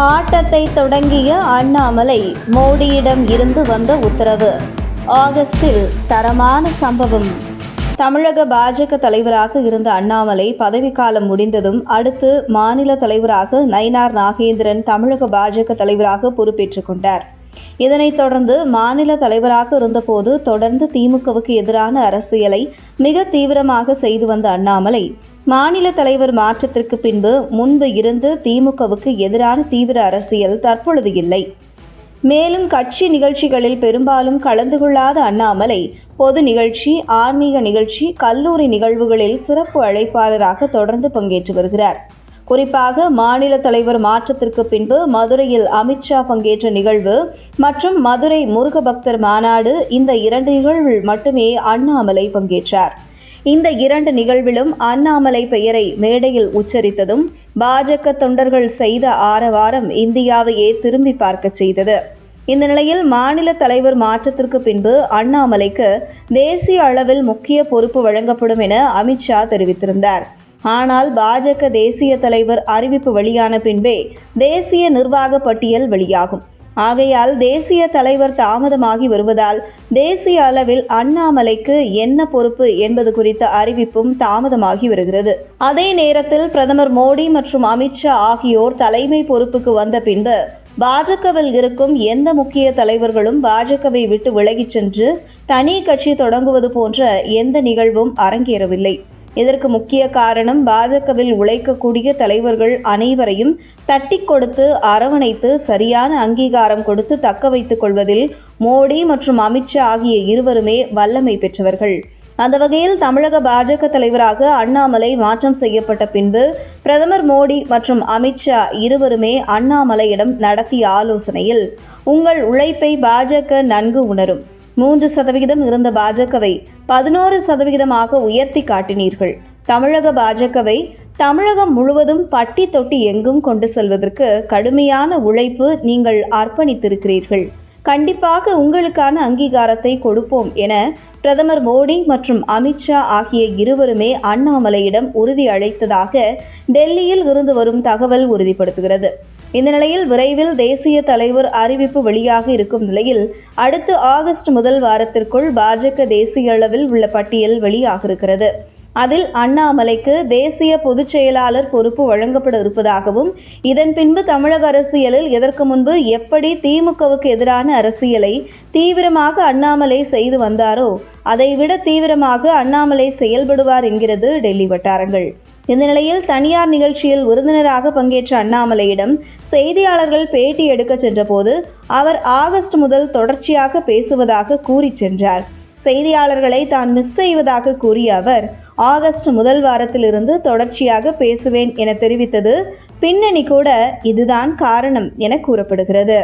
ஆட்டத்தை தொடங்கிய அண்ணாமலை மோடியிடம் இருந்து வந்த உத்தரவு. ஆகஸ்டில் தரமான சம்பவம். தமிழக பாஜக தலைவராக இருந்த அண்ணாமலை பதவிக்காலம் முடிந்ததும் அடுத்து மாநில தலைவராக நயினார் நாகேந்திரன் தமிழக பாஜக தலைவராக பொறுப்பேற்றுக் கொண்டார். இதனைத் தொடர்ந்து மாநில தலைவராக இருந்தபோது தொடர்ந்து திமுகவுக்கு எதிரான அரசியலை மிக தீவிரமாக செய்து வந்த அண்ணாமலை மாநில தலைவர் மாற்றத்திற்கு பின்பு முன்பு இருந்து திமுகவுக்கு எதிரான தீவிர அரசியல் தற்பொழுது இல்லை. மேலும் கட்சி நிகழ்ச்சிகளில் பெரும்பாலும் கலந்து கொள்ளாத அண்ணாமலை பொது நிகழ்ச்சி ஆன்மீக நிகழ்ச்சி கல்லூரி நிகழ்வுகளில் சிறப்பு அழைப்பாளராக தொடர்ந்து பங்கேற்று வருகிறார். குறிப்பாக மாநில தலைவர் மாற்றத்திற்கு பின்பு மதுரையில் அமித்ஷா பங்கேற்ற நிகழ்வு மற்றும் மதுரை முருக பக்தர் மாநாடு இந்த இரண்டு நிகழ்வில் மட்டுமே அண்ணாமலை பங்கேற்றார். இந்த இரண்டு நிகழ்விலும் அண்ணாமலை பெயரை மேடையில் உச்சரித்ததும் பாஜக தொண்டர்கள் செய்த ஆரவாரம் இந்தியாவையே திரும்பி பார்க்க செய்தது. இந்த நிலையில் மாநில தலைவர் மாற்றத்திற்கு பின்பு அண்ணாமலைக்கு தேசிய அளவில் முக்கிய பொறுப்பு வழங்கப்படும் என அமித்ஷா தெரிவித்திருந்தார். ஆனால் பாஜக தேசிய தலைவர் அறிவிப்பு வெளியான பின்பே தேசிய நிர்வாக பட்டியல் வெளியாகும். ஆகையால் தேசிய தலைவர் தாமதமாகி வருவதால் தேசிய அளவில் அண்ணாமலைக்கு என்ன பொறுப்பு என்பது குறித்த அறிவிப்பும் தாமதமாகி வருகிறது. அதே நேரத்தில் பிரதமர் மோடி மற்றும் அமித்ஷா ஆகியோர் தலைமை பொறுப்புக்கு வந்த பின்பு பாஜகவில் இருக்கும் எந்த முக்கிய தலைவர்களும் பாஜகவை விட்டு விலகிச் சென்று தனி கட்சி தொடங்குவது போன்ற எந்த நிகழ்வும் அரங்கேறவில்லை. இதற்கு முக்கிய காரணம் பாஜகவில் உழைக்கக்கூடிய தலைவர்கள் அனைவரையும் தட்டி கொடுத்து அரவணைத்து சரியான அங்கீகாரம் கொடுத்து தக்க வைத்துக் கொள்வதில் மோடி மற்றும் அமித்ஷா ஆகிய இருவருமே வல்லமை பெற்றவர்கள். அந்த வகையில் தமிழக பாஜக தலைவராக அண்ணாமலை மாற்றம் செய்யப்பட்ட பின்பு பிரதமர் மோடி மற்றும் அமித்ஷா இருவருமே அண்ணாமலையிடம் நடத்திய ஆலோசனையில் உங்கள் உழைப்பை பாஜக நன்கு உணரும். மூன்று சதவிகிதம் இருந்த பாஜகவை பதினோரு சதவிகிதமாக உயர்த்தி காட்டினீர்கள். தமிழக பாஜகவை தமிழகம் முழுவதும் பட்டி தொட்டி எங்கும் கொண்டு செல்வதற்கு கடுமையான உழைப்பு நீங்கள் அர்ப்பணித்திருக்கிறீர்கள். கண்டிப்பாக உங்களுக்கான அங்கீகாரத்தை கொடுப்போம் என பிரதமர் மோடி மற்றும் அமித்ஷா ஆகிய இருவருமே அண்ணாமலையிடம் உறுதி அளித்ததாக டெல்லியில் இருந்து வரும் தகவல் உறுதிப்படுத்துகிறது. இந்த நிலையில் விரைவில் தேசிய தலைவர் அறிவிப்பு வெளியாக இருக்கும் நிலையில் அடுத்து ஆகஸ்ட் முதல் வாரத்திற்குள் பாஜக தேசிய அளவில் உள்ள பட்டியல் வெளியாக இருக்கிறது அதில் அண்ணாமலைக்கு தேசிய பொதுச் செயலாளர் பொறுப்பு வழங்கப்பட இருப்பதாகவும் இதன் பின்பு தமிழக அரசியலில் இதற்கு முன்பு எப்படி திமுகவுக்கு எதிரான அரசியலை தீவிரமாக அண்ணாமலை செய்து வந்தாரோ அதைவிட தீவிரமாக அண்ணாமலை செயல்படுவார் என்கிறது டெல்லி வட்டாரங்கள். இந்த நிலையில் தனியார் நிகழ்ச்சியில் விருந்தினராக பங்கேற்ற அண்ணாமலையிடம் செய்தியாளர்கள் பேட்டி எடுக்க சென்றபோது அவர் ஆகஸ்ட் முதல் தொடர்ச்சியாக பேசுவதாக கூறி சென்றார். செய்தியாளர்களை தான் மிஸ் செய்வதாக கூறிய அவர் ஆகஸ்ட் முதல் வாரத்திலிருந்து தொடர்ச்சியாக பேசுவேன் என தெரிவித்தது. பின்னணி கூட இதுதான் காரணம் என கூறப்படுகிறது.